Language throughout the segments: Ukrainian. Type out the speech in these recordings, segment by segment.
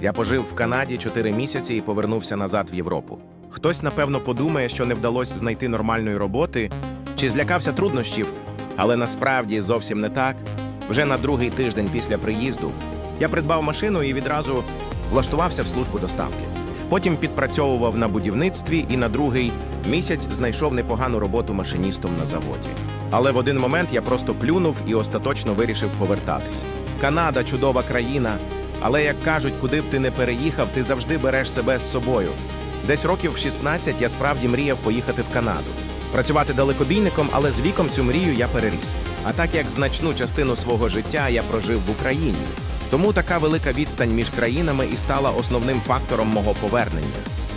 Я пожив в Канаді 4 місяці і повернувся назад в Європу. Хтось, напевно, подумає, що не вдалося знайти нормальної роботи чи злякався труднощів, але насправді зовсім не так. Вже на другий тиждень після приїзду я придбав машину і відразу влаштувався в службу доставки. Потім підпрацьовував на будівництві і на другий місяць знайшов непогану роботу машиністом на заводі. Але в один момент я просто плюнув і остаточно вирішив повертатись. Канада чудова країна, але як кажуть, куди б ти не переїхав, ти завжди береш себе з собою. Десь років в 16 я справді мріяв поїхати в Канаду, працювати далекобійником, але з віком цю мрію я переріс. А так як значну частину свого життя я прожив в Україні. Тому така велика відстань між країнами і стала основним фактором мого повернення.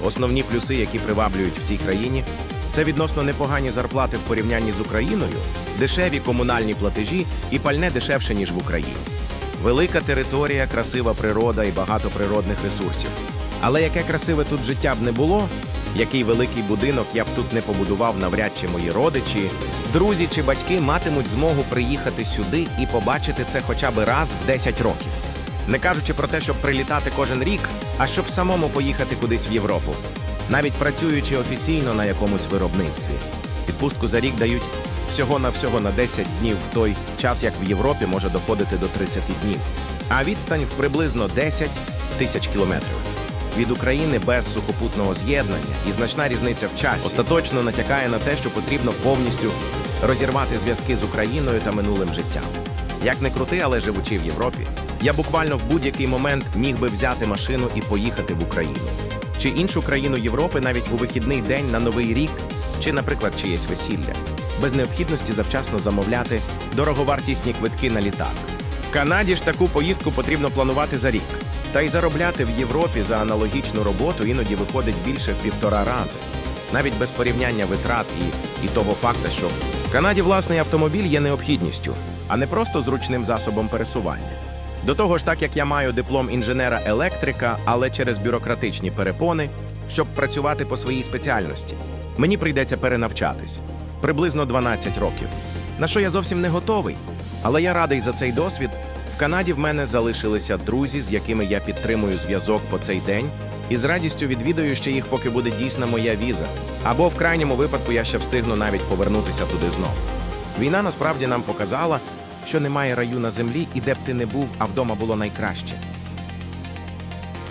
Основні плюси, які приваблюють в цій країні, це відносно непогані зарплати в порівнянні з Україною, дешеві комунальні платежі і пальне дешевше ніж в Україні. Велика територія, красива природа і багато природних ресурсів. Але яке красиве тут життя б не було, який великий будинок я б тут не побудував, навряд чи мої родичі, друзі чи батьки матимуть змогу приїхати сюди і побачити це хоча б раз в 10 років. Не кажучи про те, щоб прилітати кожен рік, а щоб самому поїхати кудись в Європу, навіть працюючи офіційно на якомусь виробництві. Відпустку за рік дають всього на всього на 10 днів в той час, як в Європі може доходити до 30 днів. А відстань в приблизно 10 тисяч кілометрів. Від України без сухопутного з'єднання і значна різниця в часі остаточно натякає на те, що потрібно повністю розірвати зв'язки з Україною та минулим життям. Як не крути, але живучи в Європі, я буквально в будь-який момент міг би взяти машину і поїхати в Україну чи іншу країну Європи навіть у вихідний день на новий рік, чи, наприклад, чиєсь весілля, без необхідності завчасно замовляти дороговартісні квитки на літак. В Канаді ж таку поїздку потрібно планувати за рік. Та й заробляти в Європі за аналогічну роботу іноді виходить більше в півтора рази, навіть без порівняння витрат і, і того факта, що в Канаді власний автомобіль є необхідністю, а не просто зручним засобом пересування. До того ж, так як я маю диплом інженера-електрика, але через бюрократичні перепони, щоб працювати по своїй спеціальності, мені прийдеться перенавчатись приблизно 12 років. На що я зовсім не готовий, але я радий за цей досвід. В Канаді в мене залишилися друзі, з якими я підтримую зв'язок по цей день, і з радістю відвідаю ще їх, поки буде дійсна моя віза. Або в крайньому випадку я ще встигну навіть повернутися туди знову. Війна насправді нам показала, що немає раю на землі, і де б ти не був, а вдома було найкраще.